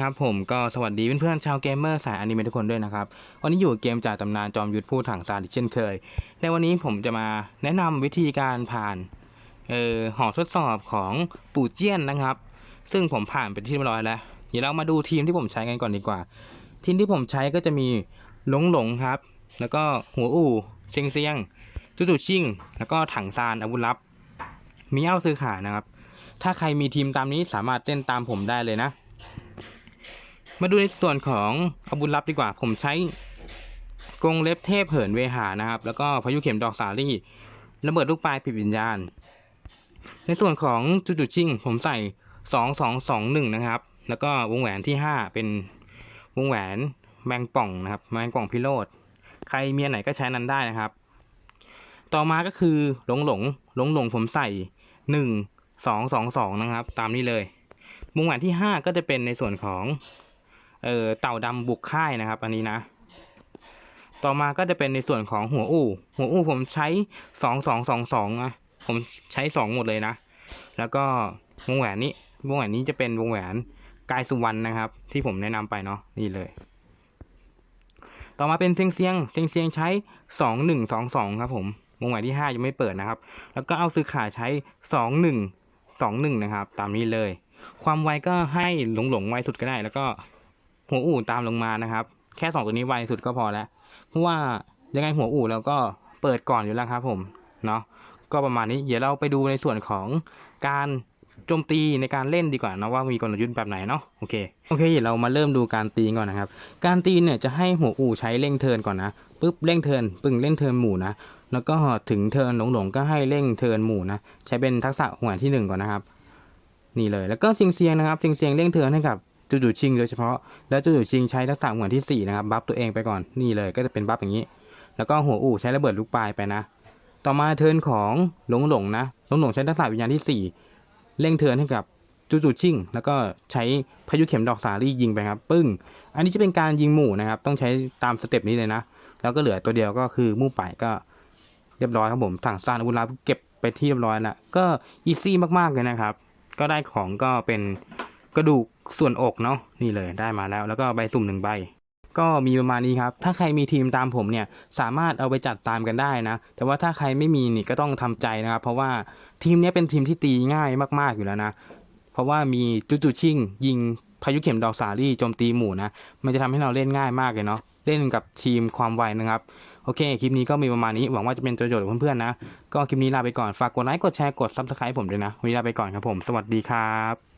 ครับผมก็สวัสดีเพื่อนๆชาวเกมเมอร์สายอนิเมะทุกคนด้วยนะครับ วันนี้อยู่กับเกมจากตำนานจอมยุทธผู้ถังซานอีเช่นเคย ในวันนี้ผมจะมาแนะนำวิธีการผ่านเอ่อหอทดสอบของปู่เจี้ยนนะครับ ซึ่งผมผ่านไปที่เรียบร้อยแล้ว เดี๋ยวเรามาดูทีมที่ผมใช้กันก่อนดีกว่า ทีมที่ผมใช้ก็จะมีหลงหลงครับ แล้วก็หัวอู่เซียงเซียงจุจุชิ่งแล้วก็ถังซานอาวุธลับ มีเอ้าซื้อขานะครับ ถ้าใครมีทีมตามนี้สามารถเต้นตามผมได้เลยนะ มาดูในส่วนของอาวุธลับดีกว่า ผมใช้กงเล็บเทพเหินเวหานะครับ แล้วก็พายุเข็มดอกสาลี่ระเบิดลูกปลายผิดวิญญาณ ในส่วนของจุจุชิ่งผมใส่สองสองสองหนึ่งนะครับ แล้วก็วงแหวนที่ห้าเป็นวงแหวนแมงป่องนะครับ แมงป่องพิโรธใครเมีอันไหนก็ใช้นั้นได้นะครับ ต่อมาก็คือหลงหลงหลงหลงผมใส่หนึ่งสองสองสองนะครับ ตามนี้เลยวงแหวนที่ห้าก็จะเป็นในส่วนของ เออเต่าดำบุกค่ายนะครับ อันนี้นะ ต่อมาก็จะเป็นในส่วนของหัวอู่ หัวอู่ผมใช้สองสองสองสองนะผมใช้สองหมดเลยนะ แล้วก็วงแหวนนี้วงแหวนนี้จะเป็นวงแหวนกายสุวรรณนะครับ ที่ผมแนะนำไปเนาะนี่เลย ต่อมาเป็นเซียงเซียงเซียงเซียงใช้สองหนึ่งสองสองครับผมวงแหวนที่ห้ายังไม่เปิดนะครับ แล้วก็เอาซื้อขาใช้สองหนึ่งสองหนึ่งนะครับ ตามนี้เลย ความไวก็ให้หลงหลงๆไวสุดก็ได้แล้วก็ หัวอู่ตามลงมานะครับ แค่สองตัวนี้ไวสุดก็พอแล้ว เพราะว่ายังไงหัวอู่แล้วก็เปิดก่อนอยู่แล้วครับผมเนาะก็ประมาณนี้เดี๋ยวเราไปดูในส่วนของการโจมตีในการเล่นดีกว่านะว่ามีกลยุทธ์แบบไหนเนาะโอเคโอเคเดี๋ยวเรามาเริ่มดูการตีก่อนนะครับ การตีเนี่ยจะให้หัวอู่ใช้เร่งเทินก่อนนะปุ๊บเร่งเทินปึ่งเร่งเทินหมู่นะแล้วก็ถึงเทินหลงๆก็ให้เร่งเทินหมู่นะใช้เป็นทักษะหัวที่หนึ่งก่อนนะครับ นี่เลยแล้วก็เซียงเซียงนะครับเซียงเซียงเร่งเทินให้กับ จูจูชิงโดยเฉพาะ แล้วจูจูชิงใช้ทักษะหัวที่สี่นะครับ บัฟตัวเองไปก่อน นี่เลยก็จะเป็นบัฟอย่างนี้ แล้วก็หัวอู่ใช้ระเบิดลูกปลายไปนะ ต่อมาเทินของหลงหลงนะ หลงหลงใช้ทักษะวิญญาณที่สี่เร่งเทินให้กับจูจูชิง แล้วก็ใช้พายุเข็มดอกสาลี่ยิงไปครับ ปึ้ง อันนี้จะเป็นการยิงหมู่นะครับ ต้องใช้ตามสเต็ปนี้เลยนะ แล้วก็เหลือตัวเดียวก็คือมู่ป่ายก็เรียบร้อยครับผมถังซานอาวุธลับเก็บไปที่เรียบร้อยแล้วก็อีซี่มากๆเลยนะครับ ก็ได้ของก็เป็น กระดูกส่วนอกเนาะนี่เลยได้มาแล้ว แล้วก็ใบสุ่มหนึ่งใบ ก็มีประมาณนี้ครับ ถ้าใครมีทีมตามผมเนี่ยสามารถเอาไปจัดตามกันได้นะ แต่ว่าถ้าใครไม่มีนี่ก็ต้องทำใจนะครับ เพราะว่าทีมนี้เป็นทีมที่ตีง่ายมากๆอยู่แล้วนะ เพราะว่ามีจูจูชิ่ง ยิงพายุเข็มดอกสาลี่โจมตีหมู่นะ มันจะทำให้เราเล่นง่ายมากเลยเนาะเล่นกับทีมความไวนะครับโอเค คลิปนี้ก็มีประมาณนี้ หวังว่าจะเป็นประโยชน์กับเพื่อนๆนะ ก็คลิปนี้ลาไปก่อน ฝากกดไลค์ กดแชร์ กดซับสไครต์ผมด้วยนะ วันนี้ลาไปก่อนครับผม สวัสดีครับ